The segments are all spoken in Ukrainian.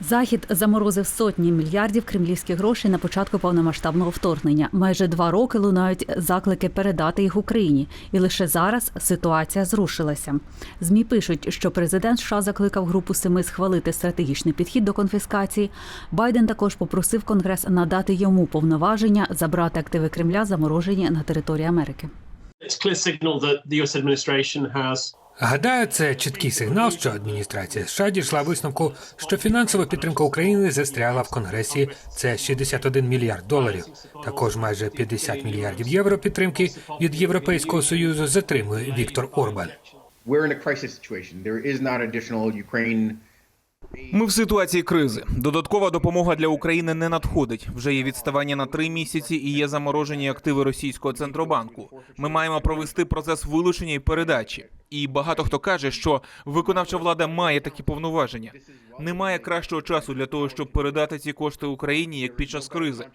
Захід заморозив сотні мільярдів кремлівських грошей на початку повномасштабного вторгнення. Майже два роки лунають заклики передати їх Україні, і лише зараз ситуація зрушилася. Змі пишуть, що президент США закликав групу семи схвалити стратегічний підхід до конфіскації. Байден також попросив Конгрес надати йому повноваження забрати активи Кремля, заморожені на території Америки. Гадаю, це чіткий сигнал, що адміністрація США дійшла висновку, що фінансова підтримка України застряла в Конгресі. Це 61 мільярд доларів. Також майже 50 мільярдів євро підтримки від Європейського союзу затримує Віктор Орбан. we're in a crisis situation. Ми в ситуації кризи. Додаткова допомога для України не надходить. Вже є відставання на три місяці і є заморожені активи російського центробанку. Ми маємо провести процес вилучення і передачі. І багато хто каже, що виконавча влада має такі повноваження. Немає кращого часу для того, щоб передати ці кошти Україні, як під час кризи.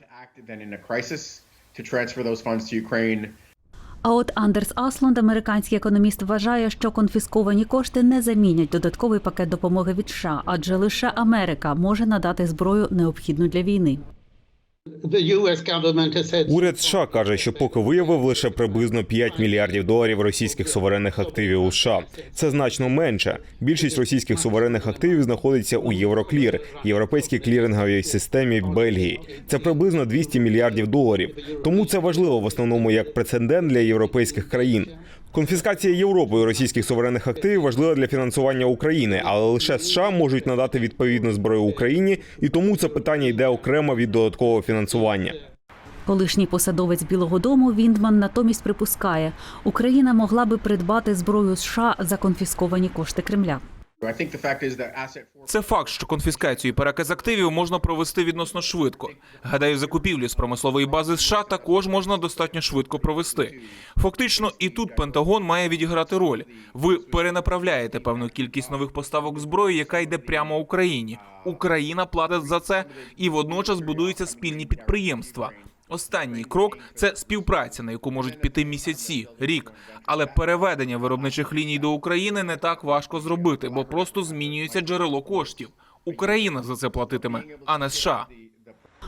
А от Андерс Асланд, американський економіст, вважає, що конфісковані кошти не замінять додатковий пакет допомоги від США, адже лише Америка може надати зброю необхідну для війни. Уряд США каже, що поки виявив лише приблизно 5 мільярдів доларів російських суверенних активів у США. Це значно менше. Більшість російських суверенних активів знаходиться у Євроклір, європейській кліринговій системі в Бельгії. Це приблизно 200 мільярдів доларів. Тому це важливо в основному як прецедент для європейських країн. Конфіскація Європою російських суверенних активів важлива для фінансування України, але лише США можуть надати відповідну зброю Україні, і тому це питання йде окремо від додаткового фінансування. Колишній посадовець Білого Дому Віндман натомість припускає, Україна могла би придбати зброю США за конфісковані кошти Кремля. Це факт, що конфіскацію і переказ активів можна провести відносно швидко. Гадаю, закупівлі з промислової бази США також можна достатньо швидко провести. Фактично, і тут Пентагон має відіграти роль. Ви перенаправляєте певну кількість нових поставок зброї, яка йде прямо Україні. Україна платить за це, і водночас будуються спільні підприємства. Останній крок це співпраця, на яку можуть піти місяці, рік. Але переведення виробничих ліній до України не так важко зробити, бо просто змінюється джерело коштів. Україна за це платитиме, а не США.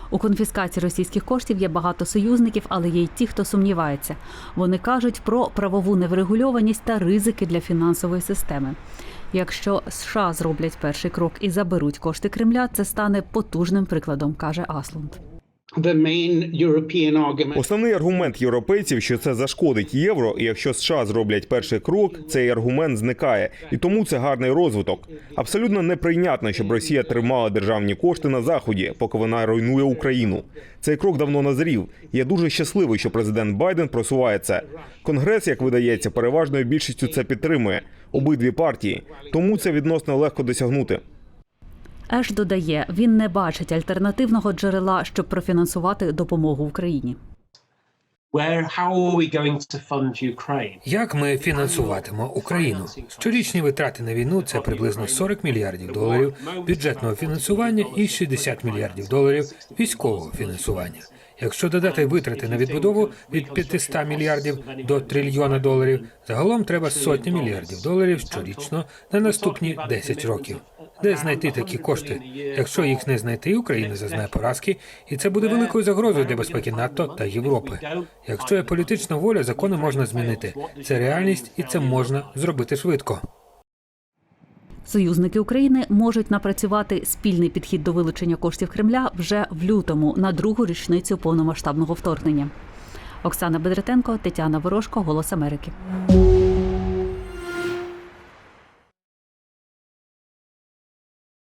У конфіскації російських коштів є багато союзників, але є й ті, хто сумнівається. Вони кажуть про правову неврегульованість та ризики для фінансової системи. Якщо США зроблять перший крок і заберуть кошти Кремля, це стане потужним прикладом, каже Аслунд. Основний аргумент європейців, що це зашкодить євро, і якщо США зроблять перший крок, цей аргумент зникає, і тому це гарний розвиток. Абсолютно неприйнятно, щоб Росія тримала державні кошти на заході, поки вона руйнує Україну. Цей крок давно назрів. Я дуже щасливий, що президент Байден просуває це. Конгрес, як видається, переважною більшістю це підтримує. Обидві партії. Тому це відносно легко досягнути. Еш додає, він не бачить альтернативного джерела, щоб профінансувати допомогу Україні. Як ми фінансуватимо Україну? Щорічні витрати на війну це приблизно 40 мільярдів доларів бюджетного фінансування і 60 мільярдів доларів військового фінансування. Якщо додати витрати на відбудову від 500 мільярдів до трильйона доларів, загалом треба сотні мільярдів доларів щорічно на наступні 10 років. Де знайти такі кошти? Якщо їх не знайти, Україна зазнає поразки, і це буде великою загрозою для безпеки НАТО та Європи. Якщо є політична воля, закони можна змінити. Це реальність, і це можна зробити швидко. Союзники України можуть напрацювати спільний підхід до вилучення коштів Кремля вже в лютому на другу річницю повномасштабного вторгнення. Оксана Бедретенко, Тетяна Ворожко, Голос Америки.